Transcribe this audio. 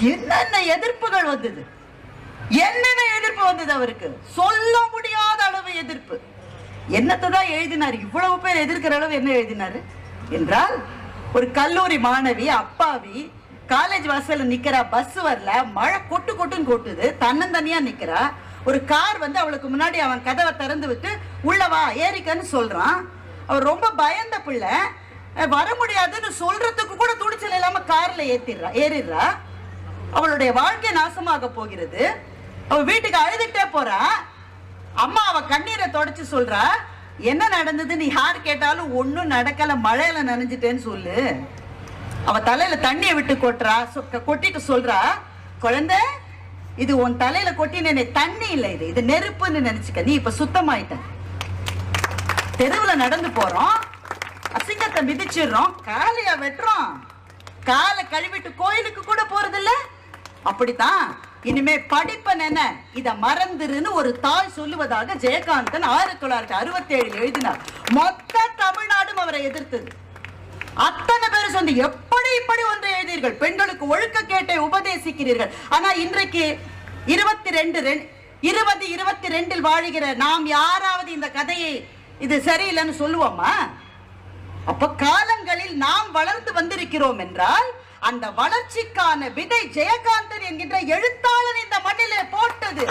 என்னென்ன எதிர்ப்புகள் வந்தது? என்னென்ன எதிர்ப்பு வந்தது அவருக்கு? சொல்ல முடியாத அளவு எதிர்ப்பு. என்னத்தை தான் எழுதினார்? இவ்வளவு பேர் எதிர்க்கிற அளவு என்ன எழுதினாரு? என்றால் ஒரு கல்லூரி மாணவி அப்பாவி காலேஜ் வாசல்ல நிக்கிறா பஸ் வரல மழை கொட்டு கொட்டுன்னு கொட்டுது தன்னந்தனியா நிக்கிறா ஒரு கார் வந்து அவளுக்கு முன்னாடி அவன் கதவை திறந்து விட்டு உள்ளவா ஏறிக்கன்னு சொல்றான். அவர் ரொம்ப பயந்த பிள்ளை. வர முடியாதுன்னு சொல்றதுக்கு கூட துணிச்சல் இல்லாம கார்ல ஏத்திடுறா ஏறிடுறா. அவளுடைய வாழ்க்கை நாசமாக போகிறது. அவ வீட்டுக்கு அழுதுகிட்டே போறா. அம்மா அவ கண்ணீரை தொடச்சு சொல்றா என்ன நடந்ததுன்னு யார் கேட்டாலும் ஒன்றும் நடக்கல மழையில நனைஞ்சிட்டேன்னு சொல்லு. அவ தலையில தண்ணியை விட்டு கொட்டுறா சொ- கொட்டிட்டு சொல்றா குழந்தை இது உன் தலையில கொட்டின தண்ணி இல்லை இது. இது நெருப்புன்னு நினைச்சுக்க. நீ இப்ப சுத்தமாயிட்ட. தெருவுல நடந்து போறோம். அசிங்கத்தை மிதிச்சிடுறோம். காலையா வெட்டுறோம். காலை கழுவிட்டு கோயிலுக்கு கூட போறதில்லை. அப்படித்தான். இனிமே படிப்பன் என்ன? இத மறந்துருன்னு ஒரு தாய் சொல்லுவதாக ஜெயகாந்தன் ஆயிரத்தி தொள்ளாயிரத்தி அறுபத்தி ஏழில் எழுதினார். மொத்த தமிழ்நாடும் அவரை எதிர்த்தது. அத்தனை பேர் சொந்த எப்படி இப்படி ஒன்று எழுதீர்கள்? பெண்களுக்கு ஒழுக்க கேட்டை உபதேசிக்கிறீர்கள். ஆனா இன்றைக்கு இருபத்தி ரெண்டு இருபது இருபத்தி ரெண்டில் வாழுகிற நாம் யாராவது இந்த கதையை இது சரியில்லைன்னு சொல்லுவோமா? அப்ப காலங்களில் நாம் வளர்ந்து வந்திருக்கிறோம் என்றால் அந்த வளர்ச்சிக்கான விதை ஜெயகாந்தன் என்கின்ற எழுத்தாளர் இந்த மண்ணிலே போட்டது.